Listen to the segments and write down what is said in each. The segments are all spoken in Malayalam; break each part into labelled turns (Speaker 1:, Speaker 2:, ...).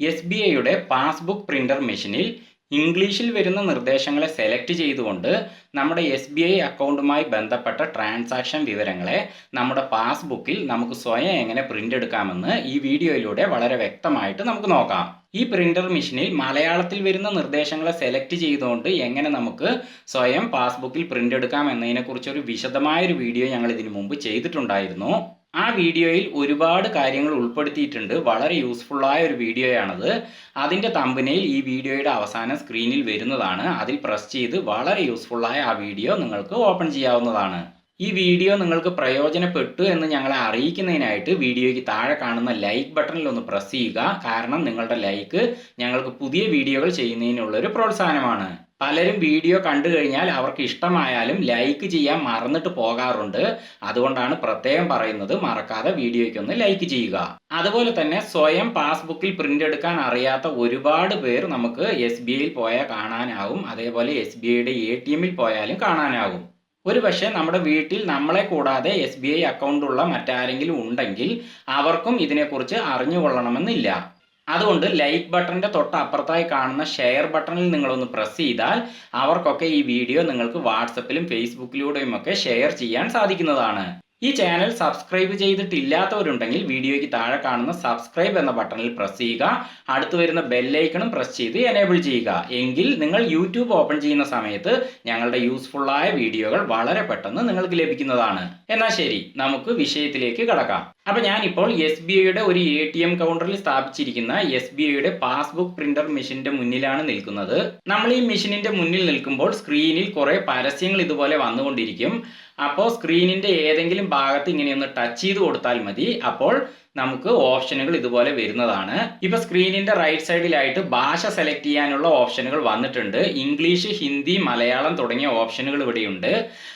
Speaker 1: എസ് ബി ഐയുടെ പാസ്ബുക്ക് പ്രിന്റർ മെഷീനിൽ ഇംഗ്ലീഷിൽ വരുന്ന നിർദ്ദേശങ്ങളെ സെലക്ട് ചെയ്തുകൊണ്ട് നമ്മുടെ എസ് ബി ഐ അക്കൗണ്ടുമായി ബന്ധപ്പെട്ട ട്രാൻസാക്ഷൻ വിവരങ്ങളെ നമ്മുടെ പാസ്ബുക്കിൽ നമുക്ക് സ്വയം എങ്ങനെ പ്രിന്റ് എടുക്കാമെന്ന് ഈ വീഡിയോയിലൂടെ വളരെ വ്യക്തമായിട്ട് നമുക്ക് നോക്കാം. ഈ പ്രിന്റർ മെഷീനിൽ മലയാളത്തിൽ വരുന്ന നിർദ്ദേശങ്ങളെ സെലക്ട് ചെയ്തുകൊണ്ട് എങ്ങനെ നമുക്ക് സ്വയം പാസ്ബുക്കിൽ പ്രിന്റ് എടുക്കാം എന്നതിനെക്കുറിച്ചൊരു വിശദമായൊരു വീഡിയോ ഞങ്ങൾ ഇതിനു മുമ്പ് ചെയ്തിട്ടുണ്ടായിരുന്നു. ആ വീഡിയോയിൽ ഒരുപാട് കാര്യങ്ങൾ ഉൾപ്പെടുത്തിയിട്ടുണ്ട്. വളരെ യൂസ്ഫുള്ളായ ഒരു വീഡിയോയാണത്. അതിന്റെ തമ്പനയിൽ ഈ വീഡിയോയുടെ അവസാനം സ്ക്രീനിൽ വരുന്നതാണ്. അതിൽ പ്രസ് ചെയ്ത് വളരെ യൂസ്ഫുള്ളായ ആ വീഡിയോ നിങ്ങൾക്ക് ഓപ്പൺ ചെയ്യാവുന്നതാണ്. ഈ വീഡിയോ നിങ്ങൾക്ക് പ്രയോജനപ്പെട്ടു എന്ന് ഞങ്ങളെ അറിയിക്കുന്നതിനായിട്ട് വീഡിയോയ്ക്ക് താഴെ കാണുന്ന ലൈക്ക് ബട്ടണിൽ ഒന്ന് പ്രസ് ചെയ്യുക. കാരണം നിങ്ങളുടെ ലൈക്ക് ഞങ്ങൾക്ക് പുതിയ വീഡിയോകൾ ചെയ്യുന്നതിനുള്ളൊരു പ്രോത്സാഹനമാണ്. പലരും വീഡിയോ കണ്ടു കഴിഞ്ഞാൽ അവർക്ക് ഇഷ്ടമായാലും ലൈക്ക് ചെയ്യാൻ മറന്നിട്ട് പോകാറുണ്ട്. അതുകൊണ്ടാണ് പ്രത്യേകം പറയുന്നത് മറക്കാതെ വീഡിയോയ്ക്ക് ഒന്ന് ലൈക്ക് ചെയ്യുക. അതുപോലെ തന്നെ സ്വയം പാസ്ബുക്കിൽ പ്രിന്റ് എടുക്കാൻ അറിയാത്ത ഒരുപാട് പേർ നമുക്ക് എസ് ബി ഐയിൽ പോയാൽ കാണാനാവും. അതേപോലെ എസ് ബി ഐയുടെ എ ടി എമ്മിൽ പോയാലും കാണാനാവും. ഒരു പക്ഷേ നമ്മുടെ വീട്ടിൽ നമ്മളെ കൂടാതെ എസ് ബി ഐ അക്കൗണ്ട് ഉള്ള മറ്റാരെങ്കിലും ഉണ്ടെങ്കിൽ അവർക്കും ഇതിനെക്കുറിച്ച് അറിഞ്ഞുകൊള്ളണമെന്നില്ല. അതുകൊണ്ട് ലൈക്ക് ബട്ടണിന്റെ തൊട്ട് അപ്പുറത്തായി കാണുന്ന ഷെയർ ബട്ടണിൽ നിങ്ങളൊന്ന് പ്രസ് ചെയ്താൽ അവർക്കൊക്കെ ഈ വീഡിയോ നിങ്ങൾക്ക് വാട്സപ്പിലും ഫേസ്ബുക്കിലൂടെയും ഒക്കെ ഷെയർ ചെയ്യാൻ സാധിക്കുന്നതാണ്. ഈ ചാനൽ സബ്സ്ക്രൈബ് ചെയ്തിട്ടില്ലാത്തവരുണ്ടെങ്കിൽ വീഡിയോയ്ക്ക് താഴെ കാണുന്ന സബ്സ്ക്രൈബ് എന്ന ബട്ടണിൽ പ്രസ് ചെയ്യുക. അടുത്ത് വരുന്ന ബെല്ലൈക്കണും പ്രസ് ചെയ്ത് എനേബിൾ ചെയ്യുക. എങ്കിൽ നിങ്ങൾ യൂട്യൂബ് ഓപ്പൺ ചെയ്യുന്ന സമയത്ത് ഞങ്ങളുടെ യൂസ്ഫുള്ളായ വീഡിയോകൾ വളരെ പെട്ടെന്ന് നിങ്ങൾക്ക് ലഭിക്കുന്നതാണ്. എന്നാൽ ശരി നമുക്ക് വിഷയത്തിലേക്ക് കടക്കാം. അപ്പൊ ഞാനിപ്പോൾ എസ് ബി ഐയുടെ ഒരു എ ടി എം കൗണ്ടറിൽ സ്ഥാപിച്ചിരിക്കുന്ന എസ് ബി ഐയുടെ പാസ്ബുക്ക് പ്രിന്റർ മെഷീന്റെ മുന്നിലാണ് നിൽക്കുന്നത്. നമ്മൾ ഈ മെഷീനിന്റെ മുന്നിൽ നിൽക്കുമ്പോൾ സ്ക്രീനിൽ കുറേ പരസ്യങ്ങൾ ഇതുപോലെ വന്നുകൊണ്ടിരിക്കും. അപ്പോൾ സ്ക്രീനിന്റെ ഏതെങ്കിലും ഭാഗത്ത് ഇങ്ങനെയൊന്ന് ടച്ച് ചെയ്ത് കൊടുത്താൽ മതി. അപ്പോൾ നമുക്ക് ഓപ്ഷനുകൾ ഇതുപോലെ വരുന്നതാണ്. ഇപ്പൊ സ്ക്രീനിന്റെ റൈറ്റ് സൈഡിലായിട്ട് ഭാഷ സെലക്ട് ചെയ്യാനുള്ള ഓപ്ഷനുകൾ വന്നിട്ടുണ്ട്. ഇംഗ്ലീഷ് ഹിന്ദി മലയാളം തുടങ്ങിയ ഓപ്ഷനുകൾ ഇവിടെയുണ്ട്.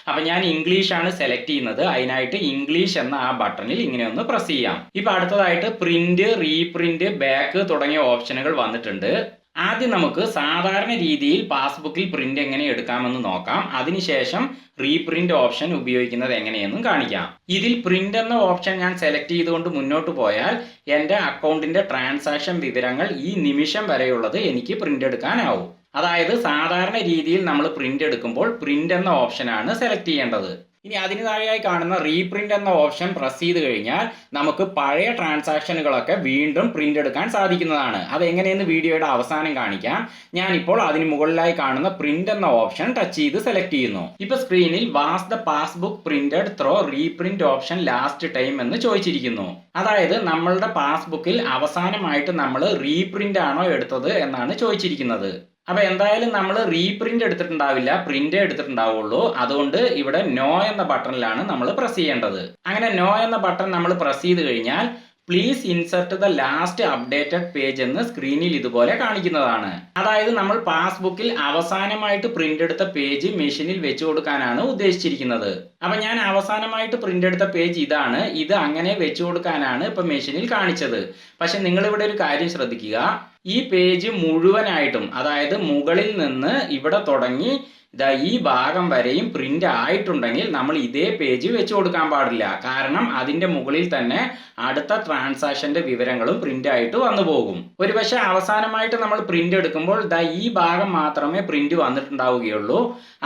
Speaker 1: അപ്പൊ ഞാൻ ഇംഗ്ലീഷ് ആണ് സെലക്ട് ചെയ്യുന്നത്. അതിനായിട്ട് ഇംഗ്ലീഷ് എന്ന ആ ബട്ടണിൽ ഇങ്ങനെ ഒന്ന് പ്രസ് ചെയ്യാം. ഇപ്പൊ അടുത്തതായിട്ട് പ്രിന്റ് റീപ്രിന്റ് ബാക്ക് തുടങ്ങിയ ഓപ്ഷനുകൾ വന്നിട്ടുണ്ട്. ആദ്യം നമുക്ക് സാധാരണ രീതിയിൽ പാസ്ബുക്കിൽ പ്രിന്റ് എങ്ങനെ എടുക്കാമെന്ന് നോക്കാം. അതിനുശേഷം റീപ്രിന്റ് ഓപ്ഷൻ ഉപയോഗിക്കുന്നത് എങ്ങനെയെന്നും കാണിക്കാം. ഇതിൽ പ്രിന്റ് എന്ന ഓപ്ഷൻ ഞാൻ സെലക്ട് ചെയ്തുകൊണ്ട് മുന്നോട്ട് പോയാൽ എന്റെ അക്കൗണ്ടിന്റെ ട്രാൻസാക്ഷൻ വിവരങ്ങൾ ഈ നിമിഷം വരെയുള്ളത് എനിക്ക് പ്രിന്റ് എടുക്കാനാവും. അതായത് സാധാരണ രീതിയിൽ നമ്മൾ പ്രിന്റ് എടുക്കുമ്പോൾ പ്രിന്റ് എന്ന ഓപ്ഷനാണ് സെലക്ട് ചെയ്യേണ്ടത്. ഇനി അതിന് താഴെയായി കാണുന്ന റീപ്രിന്റ് എന്ന ഓപ്ഷൻ പ്രസ് ചെയ്ത് കഴിഞ്ഞാൽ നമുക്ക് പഴയ ട്രാൻസാക്ഷനുകളൊക്കെ വീണ്ടും പ്രിന്റ് എടുക്കാൻ സാധിക്കുന്നതാണ്. അത് എങ്ങനെയെന്ന് വീഡിയോയുടെ അവസാനം കാണിക്കാം. ഞാനിപ്പോൾ അതിന് മുകളിലായി കാണുന്ന പ്രിന്റ് എന്ന ഓപ്ഷൻ ടച്ച് ചെയ്ത് സെലക്ട് ചെയ്യുന്നു. ഇപ്പൊ സ്ക്രീനിൽ was the passbook printed through reprint option last time എന്ന് ചോദിച്ചിരിക്കുന്നു. അതായത് നമ്മളുടെ പാസ്ബുക്കിൽ അവസാനമായിട്ട് നമ്മൾ റീപ്രിന്റ് ആണോ എടുത്തത് എന്നാണ് ചോദിച്ചിരിക്കുന്നത്. അപ്പൊ എന്തായാലും നമ്മൾ റീപ്രിന്റ് എടുത്തിട്ടുണ്ടാവില്ല പ്രിന്റ് എടുത്തിട്ടുണ്ടാവുള്ളൂ. അതുകൊണ്ട് ഇവിടെ നോ എന്ന ബട്ടണിലാണ് നമ്മൾ പ്രസ് ചെയ്യേണ്ടത്. അങ്ങനെ നോ എന്ന ബട്ടൺ നമ്മൾ പ്രസ് ചെയ്ത് കഴിഞ്ഞാൽ please insert the last updated page എന്ന് സ്ക്രീനിൽ ഇതുപോലെ കാണിക്കുന്നതാണ്. അതായത് നമ്മൾ പാസ്ബുക്കിൽ അവസാനമായിട്ട് പ്രിന്റ് എടുത്ത പേജ് മെഷീനിൽ വെച്ചു കൊടുക്കാനാണ് ഉദ്ദേശിച്ചിരിക്കുന്നത്. അപ്പൊ ഞാൻ അവസാനമായിട്ട് പ്രിന്റ് എടുത്ത പേജ് ഇതാണ്. ഇത് അങ്ങനെ വെച്ചു കൊടുക്കാനാണ് ഇപ്പൊ മെഷീനിൽ കാണിച്ചത്. പക്ഷെ നിങ്ങൾ ഇവിടെ ഒരു കാര്യം ശ്രദ്ധിക്കുക. ഈ പേജ് മുഴുവനായിട്ടും അതായത് മുകളിൽ നിന്ന് ഇവിടെ തുടങ്ങി ഇതാ ഈ ഭാഗം വരെയും പ്രിന്റ് ആയിട്ടുണ്ടെങ്കിൽ നമ്മൾ ഇതേ പേജ് വെച്ച് കൊടുക്കാൻ പാടില്ല. കാരണം അതിന്റെ മുകളിൽ തന്നെ അടുത്ത ട്രാൻസാക്ഷന്റെ വിവരങ്ങളും പ്രിന്റ് ആയിട്ട് വന്നു പോകും. ഒരുപക്ഷെ അവസാനമായിട്ട് നമ്മൾ പ്രിന്റ് എടുക്കുമ്പോൾ ദാ ഈ ഭാഗം മാത്രമേ പ്രിന്റ് വന്നിട്ടുണ്ടാവുകയുള്ളൂ.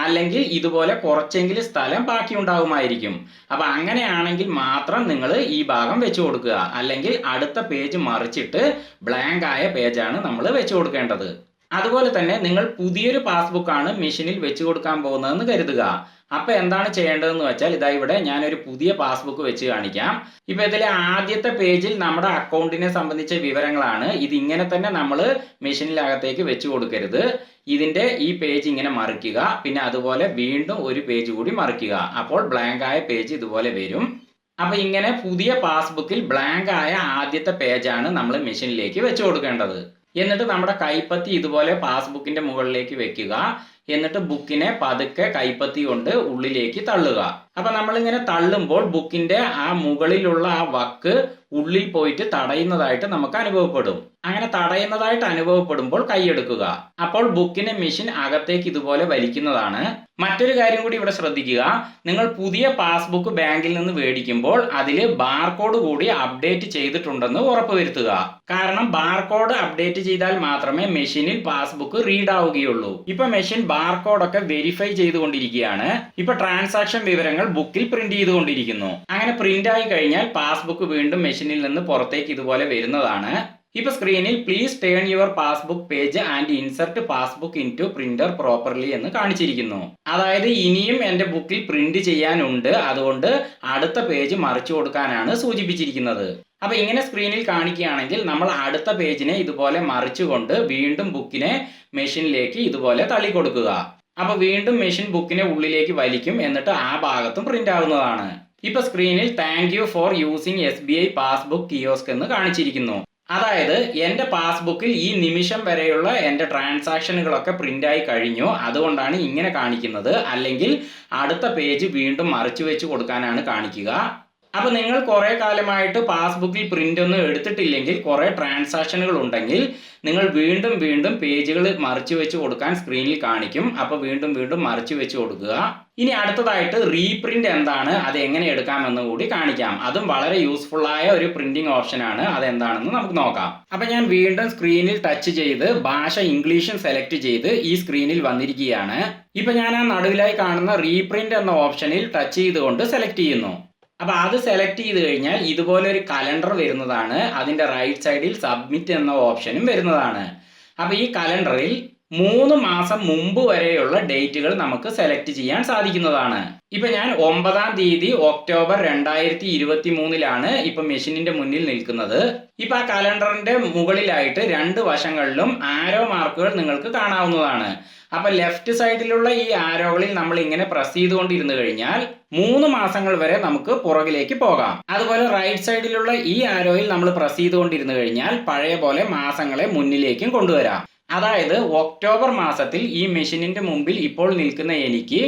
Speaker 1: അല്ലെങ്കിൽ ഇതുപോലെ കുറച്ചെങ്കിലും സ്ഥലം ബാക്കി ഉണ്ടാകുമായിരിക്കും അപ്പൊ അങ്ങനെയാണെങ്കിൽ മാത്രം നിങ്ങൾ ഈ ഭാഗം വെച്ച് കൊടുക്കുക. അല്ലെങ്കിൽ അടുത്ത പേജ് മറിച്ചിട്ട് ബ്ലാങ്ക് ആയ പേജാണ് നമ്മൾ വെച്ച് കൊടുക്കേണ്ടത്. അതുപോലെ തന്നെ നിങ്ങൾ പുതിയൊരു പാസ്ബുക്ക് ആണ് മെഷീനിൽ വെച്ച് കൊടുക്കാൻ പോകുന്നതെന്ന് കരുതുക. അപ്പൊ എന്താണ് ചെയ്യേണ്ടതെന്ന് വെച്ചാൽ ഇതാ ഇവിടെ ഞാനൊരു പുതിയ പാസ്ബുക്ക് വെച്ച് കാണിക്കാം. ഇപ്പൊ ഇതിലെ ആദ്യത്തെ പേജിൽ നമ്മുടെ അക്കൗണ്ടിനെ സംബന്ധിച്ച വിവരങ്ങളാണ്. ഇത് ഇങ്ങനെ തന്നെ നമ്മൾ മെഷീനിലകത്തേക്ക് വെച്ച് കൊടുക്കരുത്. ഇതിന്റെ ഈ പേജ് ഇങ്ങനെ മറിക്കുക. പിന്നെ അതുപോലെ വീണ്ടും ഒരു പേജ് കൂടി മറിക്കുക. അപ്പോൾ ബ്ലാങ്ക് ആയ പേജ് ഇതുപോലെ വരും. അപ്പൊ ഇങ്ങനെ പുതിയ പാസ്ബുക്കിൽ ബ്ലാങ്ക് ആയ ആദ്യത്തെ പേജാണ് നമ്മൾ മെഷീനിലേക്ക് വെച്ച് കൊടുക്കേണ്ടത്. എന്നിട്ട് നമ്മുടെ കൈപ്പത്തി ഇതുപോലെ പാസ്ബുക്കിന്റെ മുകളിലേക്ക് വെക്കുക. എന്നിട്ട് ബുക്കിനെ പതുക്കെ കൈപ്പത്തി കൊണ്ട് ഉള്ളിലേക്ക് തള്ളുക. അപ്പൊ നമ്മളിങ്ങനെ തള്ളുമ്പോൾ ബുക്കിന്റെ ആ മുകളിലുള്ള ആ വക്ക് ഉള്ളിൽ പോയിട്ട് തടയുന്നതായിട്ട് നമുക്ക് അനുഭവപ്പെടും. അങ്ങനെ തടയുന്നതായിട്ട് അനുഭവപ്പെടുമ്പോൾ കൈയെടുക്കുക. അപ്പോൾ ബുക്കിനെ മെഷീൻ അകത്തേക്ക് ഇതുപോലെ വലിക്കുന്നതാണ്. മറ്റൊരു കാര്യം കൂടി ഇവിടെ ശ്രദ്ധിക്കുക. നിങ്ങൾ പുതിയ പാസ്ബുക്ക് ബാങ്കിൽ നിന്ന് മേടിക്കുമ്പോൾ അതിൽ ബാർകോഡ് കൂടി അപ്ഡേറ്റ് ചെയ്തിട്ടുണ്ടെന്ന് ഉറപ്പുവരുത്തുക. കാരണം ബാർകോഡ് അപ്ഡേറ്റ് ചെയ്താൽ മാത്രമേ മെഷീനിൽ പാസ്ബുക്ക് റീഡ് ആവുകയുള്ളൂ ഇപ്പൊ മെഷീൻ ബാർകോഡൊക്കെ വെരിഫൈ ചെയ്തുകൊണ്ടിരിക്കുകയാണ്. ഇപ്പൊ ട്രാൻസാക്ഷൻ വിവരങ്ങൾ ബുക്കിൽ പ്രിന്റ് ചെയ്തുകൊണ്ടിരിക്കുന്നു. അങ്ങനെ പ്രിന്റ് ആയി കഴിഞ്ഞാൽ പാസ്ബുക്ക് വീണ്ടും മെഷീനിൽ നിന്ന് പുറത്തേക്ക് ഇതുപോലെ വരുന്നതാണ്. ഇപ്പൊ സ്ക്രീനിൽ please turn your passbook page and insert passbook into printer properly എന്ന് കാണിച്ചിരിക്കുന്നു. അതായത് ഇനിയും എന്റെ ബുക്കിൽ പ്രിന്റ് ചെയ്യാനുണ്ട്. അതുകൊണ്ട് അടുത്ത പേജ് മറിച്ചു കൊടുക്കാനാണ് സൂചിപ്പിച്ചിരിക്കുന്നത്. അപ്പൊ ഇങ്ങനെ സ്ക്രീനിൽ കാണിക്കുകയാണെങ്കിൽ നമ്മൾ അടുത്ത പേജിനെ ഇതുപോലെ മറിച്ചുകൊണ്ട് വീണ്ടും ബുക്കിനെ മെഷീനിലേക്ക് ഇതുപോലെ തള്ളി കൊടുക്കുക. അപ്പൊ വീണ്ടും മെഷീൻ ബുക്കിനെ ഉള്ളിലേക്ക് വലിക്കും. എന്നിട്ട് ആ ഭാഗത്തും പ്രിന്റ് ആവുന്നതാണ്. ഇപ്പൊ സ്ക്രീനിൽ thank you for using S B I passbook kiosk എന്ന് കാണിച്ചിരിക്കുന്നു. അതായത് എന്റെ പാസ്ബുക്കിൽ ഈ നിമിഷം വരെയുള്ള എന്റെ ട്രാൻസാക്ഷനുകളൊക്കെ പ്രിന്റായി കഴിഞ്ഞു. അതുകൊണ്ടാണ് ഇങ്ങനെ കാണിക്കുന്നത്. അല്ലെങ്കിൽ അടുത്ത പേജ് വീണ്ടും മറിച്ചു വെച്ച് കൊടുക്കാനാണ് കാണിക്കുക. അപ്പോൾ നിങ്ങൾ കുറേ കാലമായിട്ട് പാസ്ബുക്കിൽ പ്രിന്റ് ഒന്നും എടുത്തിട്ടില്ലെങ്കിൽ കുറേ ട്രാൻസാക്ഷനുകൾ ഉണ്ടെങ്കിൽ നിങ്ങൾ വീണ്ടും വീണ്ടും പേജുകൾ മറിച്ചു വെച്ച് കൊടുക്കാൻ സ്ക്രീനിൽ കാണിക്കും. അപ്പോൾ വീണ്ടും വീണ്ടും മറിച്ചു വെച്ച് കൊടുക്കുക. ഇനി അടുത്തതായിട്ട് റീപ്രിന്റ് എന്താണ്? അത് എങ്ങനെ എടുക്കാമെന്ന് കൂടി കാണിക്കാം. അതും വളരെ യൂസ്ഫുൾ ആയ ഒരു പ്രിന്റിംഗ് ഓപ്ഷനാണ് അതെന്താണെന്ന് നമുക്ക് നോക്കാം. അപ്പൊ ഞാൻ വീണ്ടും സ്ക്രീനിൽ ടച്ച് ചെയ്ത് ഭാഷ ഇംഗ്ലീഷും സെലക്ട് ചെയ്ത് ഈ സ്ക്രീനിൽ വന്നിരിക്കുകയാണ്. ഇപ്പൊ ഞാൻ ആ നടുവിലായി കാണുന്ന റീപ്രിന്റ് എന്ന ഓപ്ഷനിൽ ടച്ച് ചെയ്തുകൊണ്ട് സെലക്ട് ചെയ്യുന്നു. അപ്പൊ അത് സെലക്ട് ചെയ്ത് കഴിഞ്ഞാൽ ഇതുപോലെ ഒരു കലണ്ടർ വരുന്നതാണ്. അതിന്റെ റൈറ്റ് സൈഡിൽ സബ്മിറ്റ് എന്ന ഓപ്ഷനും വരുന്നതാണ്. അപ്പൊ ഈ കലണ്ടറിൽ മൂന്ന് മാസം മുമ്പ് വരെയുള്ള ഡേറ്റുകൾ നമുക്ക് സെലക്ട് ചെയ്യാൻ സാധിക്കുന്നതാണ്. ഇപ്പൊ ഞാൻ ഒമ്പതാം തീയതി ഒക്ടോബർ രണ്ടായിരത്തി ഇരുപത്തി മൂന്നിലാണ് ഇപ്പൊ മെഷീനിന്റെ മുന്നിൽ നിൽക്കുന്നത്. ഇപ്പൊ ആ കലണ്ടറിന്റെ മുകളിലായിട്ട് രണ്ട് വശങ്ങളിലും ആരോ മാർക്കുകൾ നിങ്ങൾക്ക് കാണാവുന്നതാണ്. അപ്പൊ ലെഫ്റ്റ് സൈഡിലുള്ള ഈ ആരോകളിൽ നമ്മൾ ഇങ്ങനെ പ്രസ് ചെയ്തുകൊണ്ടിരുന്നു കഴിഞ്ഞാൽ മൂന്ന് മാസങ്ങൾ വരെ നമുക്ക് പുറകിലേക്ക് പോകാം. അതുപോലെ റൈറ്റ് സൈഡിലുള്ള ഈ ആരോയിൽ നമ്മൾ പ്രസ് ചെയ്തുകൊണ്ടിരുന്നു കഴിഞ്ഞാൽ പഴയ പോലെ മാസങ്ങളെ മുന്നിലേക്കും കൊണ്ടുവരാം. അതായത് ഒക്ടോബർ മാസത്തിൽ ഈ മെഷീനിന്റെ മുമ്പിൽ ഇപ്പോൾ നിൽക്കുന്ന എനിക്ക്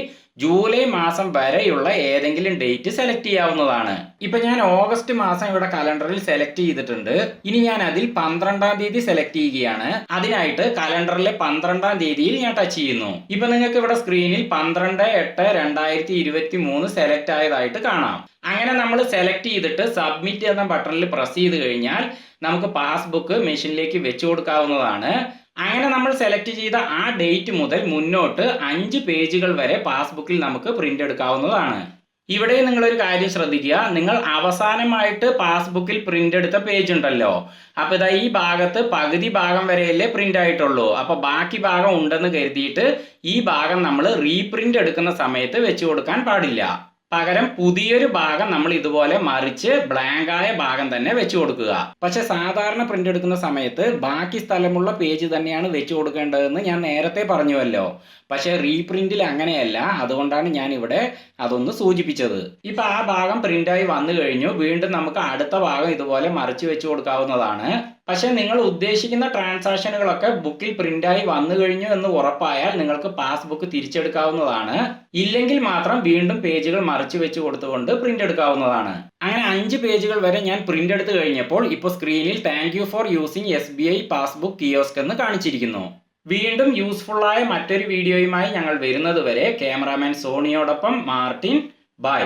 Speaker 1: ജൂലൈ മാസം വരെയുള്ള ഏതെങ്കിലും ഡേറ്റ് സെലക്ട് ചെയ്യാവുന്നതാണ്. ഇപ്പൊ ഞാൻ ഓഗസ്റ്റ് മാസം ഇവിടെ കലണ്ടറിൽ സെലക്ട് ചെയ്തിട്ടുണ്ട്. ഇനി ഞാൻ അതിൽ പന്ത്രണ്ടാം തീയതി സെലക്ട് ചെയ്യുകയാണ്. അതിനായിട്ട് കലണ്ടറിലെ പന്ത്രണ്ടാം തീയതിയിൽ ഞാൻ ടച്ച് ചെയ്യുന്നു. ഇപ്പൊ നിങ്ങൾക്ക് ഇവിടെ സ്ക്രീനിൽ പന്ത്രണ്ട് എട്ട് രണ്ടായിരത്തി ഇരുപത്തി മൂന്ന് സെലക്ട് ആയതായിട്ട് കാണാം. അങ്ങനെ നമ്മൾ സെലക്ട് ചെയ്തിട്ട് സബ്മിറ്റ് എന്ന ബട്ടണിൽ പ്രസ് ചെയ്ത് കഴിഞ്ഞാൽ നമുക്ക് പാസ്ബുക്ക് മെഷീനിലേക്ക് വെച്ചു കൊടുക്കാവുന്നതാണ്. അങ്ങനെ നമ്മൾ സെലക്ട് ചെയ്ത ആ ഡേറ്റ് മുതൽ മുന്നോട്ട് അഞ്ച് പേജുകൾ വരെ പാസ്ബുക്കിൽ നമുക്ക് പ്രിന്റ് എടുക്കാവുന്നതാണ്. ഇവിടെ നിങ്ങളൊരു കാര്യം ശ്രദ്ധിക്കുക. നിങ്ങൾ അവസാനമായിട്ട് പാസ്ബുക്കിൽ പ്രിന്റ് എടുത്ത പേജ് ഉണ്ടല്ലോ. അപ്പൊ ഇതാ ഈ ഭാഗത്ത് പകുതി ഭാഗം വരെയല്ലേ പ്രിന്റ് ആയിട്ടുള്ളൂ. അപ്പോൾ ബാക്കി ഭാഗം ഉണ്ടെന്ന് കരുതിയിട്ട് ഈ ഭാഗം നമ്മൾ റീപ്രിന്റ് എടുക്കുന്ന സമയത്ത് വെച്ച് കൊടുക്കാൻ പാടില്ല. പകരം പുതിയൊരു ഭാഗം നമ്മൾ ഇതുപോലെ മറിച്ച് ബ്ലാങ്ക് ആയ ഭാഗം തന്നെ വെച്ചു കൊടുക്കുക. പക്ഷെ സാധാരണ പ്രിന്റ് എടുക്കുന്ന സമയത്ത് ബാക്കി സ്ഥലമുള്ള പേജ് തന്നെയാണ് വെച്ചു കൊടുക്കേണ്ടതെന്ന് ഞാൻ നേരത്തെ പറഞ്ഞുവല്ലോ. പക്ഷെ റീപ്രിന്റിൽ അങ്ങനെയല്ല. അതുകൊണ്ടാണ് ഞാൻ ഇവിടെ അതൊന്ന് സൂചിപ്പിച്ചത്. ഇപ്പൊ ആ ഭാഗം പ്രിന്റായി വന്നു കഴിഞ്ഞു. വീണ്ടും നമുക്ക് അടുത്ത ഭാഗം ഇതുപോലെ മറിച്ച് വെച്ചു കൊടുക്കാവുന്നതാണ്. പക്ഷെ നിങ്ങൾ ഉദ്ദേശിക്കുന്ന ട്രാൻസാക്ഷനുകളൊക്കെ ബുക്കിൽ പ്രിന്റായി വന്നു കഴിഞ്ഞു എന്ന് ഉറപ്പായാൽ നിങ്ങൾക്ക് പാസ്ബുക്ക് തിരിച്ചെടുക്കാവുന്നതാണ്. ഇല്ലെങ്കിൽ മാത്രം വീണ്ടും പേജുകൾ മറിച്ചു വെച്ച് കൊടുത്തുകൊണ്ട് പ്രിന്റ് എടുക്കാവുന്നതാണ് അങ്ങനെ അഞ്ച് പേജുകൾ വരെ ഞാൻ പ്രിന്റ് എടുത്തു കഴിഞ്ഞപ്പോൾ ഇപ്പോൾ സ്ക്രീനിൽ thank you for using S B I passbook kiosk എന്ന് കാണിച്ചിരിക്കുന്നു. വീണ്ടും യൂസ്ഫുള്ളായ മറ്റൊരു വീഡിയോയുമായി ഞങ്ങൾ വരുന്നത് വരെ ക്യാമറാമാൻ സോണിയോടൊപ്പം മാർട്ടിൻ. ബൈ.